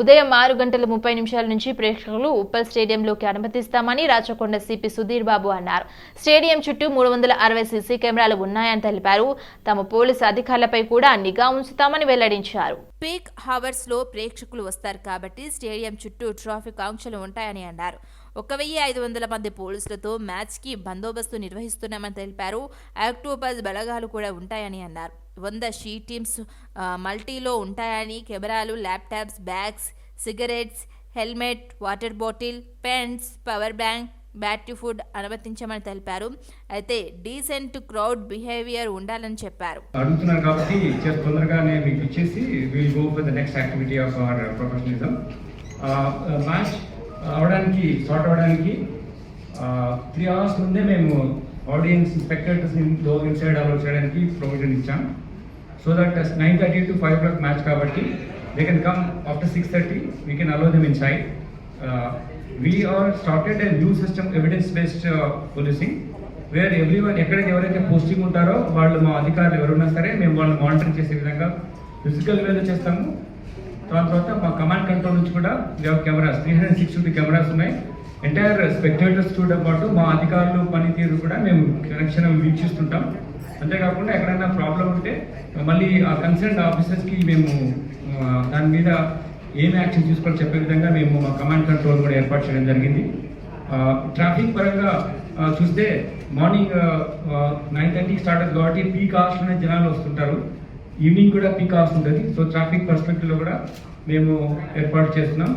ఉదయం ఆరు గంటల ముప్పై నిమిషాల నుంచి ప్రేక్షకులు ఉప్పల్ స్టేడియంలోకి అనుమతిస్తామని రాచకొండ సిపి సుధీర్ బాబు అన్నారు. స్టేడియం చుట్టూ మూడు వందల అరవై సీసీ కెమెరాలు ఉన్నాయని తెలిపారు. తమ పోలీసు అధికారులపై కూడా నిఘా ఉంచుతామని వెల్లడించారు. పీక్ హవర్స్లో ప్రేక్షకులు వస్తారు కాబట్టి స్టేడియం చుట్టూ ట్రాఫిక్ ఆంక్షలు ఉంటాయని అన్నారు. ఒక వెయ్యి ఐదు వందల మంది పోలీసులతో మ్యాచ్కి బందోబస్తు నిర్వహిస్తున్నామని తెలిపారు. అక్టోబర్ బలగాలు కూడా ఉంటాయని అన్నారు. వంద షీ టీమ్స్ మల్టీలో ఉంటాయని కెమెరాలు laptops bags cigarettes helmet water bottle pens power bank battery food అనుమతించమని తెలిపారు. అయితే డీసెంట్ క్రౌడ్ బిహేవియర్ ఉండాలని చెప్పారు. అడుగుతున్నారు కాబట్టి చాలా తొందరగానే మీకు ఇచ్చేసి will go for the next activity of our professionalism match అవడానికి స్టార్ట్ అవడానికి త్రీ అవర్స్ ముందే మేము ఆడియన్స్ స్పెక్టేటర్స్లో ఇన్సైడ్ అలౌ చేయడానికి ప్రొవిజన్ ఇచ్చాం so that nine thirty to five clock match కాబట్టి they can come after six thirty we can allow them inside we are started a new system evidence based policing where everyone ఎక్కడైతే ఎవరైతే posting ఉంటారో వాళ్ళు మా అధికారులు ఎవరున్నా సరే మేము వాళ్ళని మానిటర్ చేసే విధంగా ఫిజికల్ వేలో చేస్తాము. దాని తర్వాత మా కమాండ్ కంట్రోల్ నుంచి కూడా cameras three hundred sixty cameras ఉన్నాయి. ఎంటైర్ స్పెక్టేటర్స్తో పాటు మా అధికారులు పనితీరు కూడా మేము కనెక్షన్ వీక్షిస్తుంటాం. అంతేకాకుండా ఎక్కడైనా ప్రాబ్లం ఉంటే మళ్ళీ ఆ కన్సర్న్ ఆఫీసర్స్కి మేము దాని మీద ఏం యాక్షన్ తీసుకోవాలో చెప్పే విధంగా మేము మా కమాండ్ కంట్రోల్ కూడా ఏర్పాటు చేయడం జరిగింది. ట్రాఫిక్ పరంగా చూస్తే మార్నింగ్ నైన్ థర్టీకి స్టార్ట్ అవుతుంది కాబట్టి పీక్ అవర్స్లోనే జనాలు వస్తుంటారు. ఈవినింగ్ కూడా పీక్ అవర్స్ ఉంటుంది. సో ట్రాఫిక్ పర్స్పెక్టివ్లో కూడా మేము ఏర్పాటు చేస్తున్నాం.